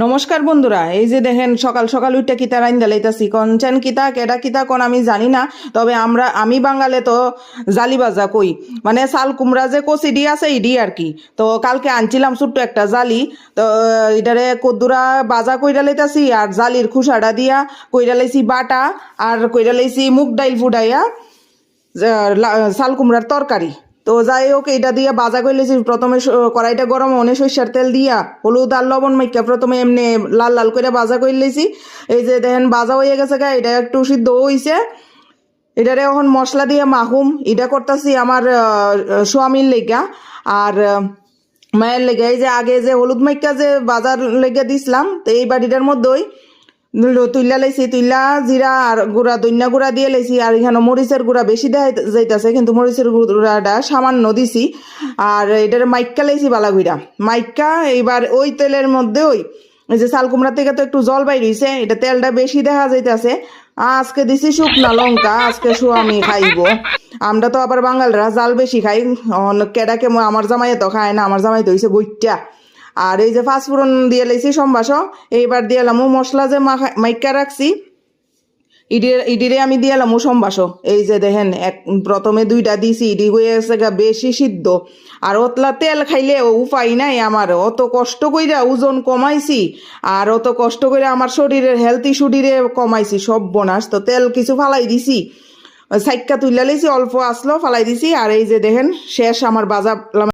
নমস্কার বন্ধুরা, এই যে দেখেন সকাল সকাল উঠটা কিতা রাইন দালাইতাছি কনচান কিতা, কেডা কিতা, কোন আমি জানি না, তবে আমরা, আমি বাঙালে তো জালি বাজা কই। মানে চাল কুমড়া যে কচি ডি আছে ইডি আর কি। তো কালকে আনছিলাম ছোট্ট একটা জালি, তো এটারে কদ্দুরা বাজা কইরা লাইতাছি, আর জালির খুসাটা দিয়া কইরা লাইছি বাটা, আর কইরা লাইছি মুগ ডাইল ফুটাইয়া, যে- লা- কুমড়ার তরকারি। তো যাই হোক এটা দিয়ে বাজা করলেছি প্রথমে কড়াইটা গরম, অনেক সরিষার তেল দিয়া, হলুদ আর লবণ মাইকা প্রথমে এমনি লাল লাল করে বাজা করলেছি এই যে দেখেন, বাজা হয়ে গেছে গা, এটা একটু সিদ্ধ হইছে। এটারে এখন মশলা দিয়ে মাহুম এটা করতেছি আমার স্বামীর লেগা। আর মায়ের লেগে। এই যে আগে যে হলুদ মাইকা যে বাজার লেগে দিছিলাম, তো এই বাড়িটার মধ্যেই তুইলা লাইছি, তুইলা জিরা আর গুঁড়া দইনা গুঁড়া দিয়ে লাইছি আর এখানে মরিচের গুঁড়া বেশি দেওয়া যাইতাছে, কিন্তু মরিচের গুঁড়াটা সামান্য দিছি। আর এটার মাইক্কা লাইছি বালা গুঁড়া মাইক্কা এইবার ওই তেলের মধ্যে ওই, এই যে চাল কুমড়া থেকে তো একটু জল বাইর হইছে, এটা তেলটা বেশি দেখা যাইতাছে। আজকে দিছি শুকনা লঙ্কা, আজকে আমি খাইব। আমরা তো আবার বাঙালরা জাল বেশি খাই কেডাকে ম- আমার জামাই তো খায় না, আমার জামাই তো হইছে বইটা আর এই যে ফাঁসফোড়ন দিয়ে লাইছি সম্বাস এইবার দিয়ে এলাম মশলা যে মাইকা রাখছি ইডির ইডিরে আমি দিয়ে এলাম সম্বাস এই যে দেখেন, এক প্রথমে দুইটা দিছি, ইডি হয়ে গেছে গা বেশি সিদ্ধ। আর অতলা তেল খাইলে উপায় নাই আমার। অত কষ্ট কইরা ওজন কমাইছি, আর অত কষ্ট করে আমার শরীরের হেলথ ইস্যুডিরে কমাইছি, সব বনাস। তো তেল কিছু ফালাই দিছি, সাইক্কা তুইলা অল্প আসলো ফালাই দিছি, আর এই যে দেখেন, শেষ আমার বাজা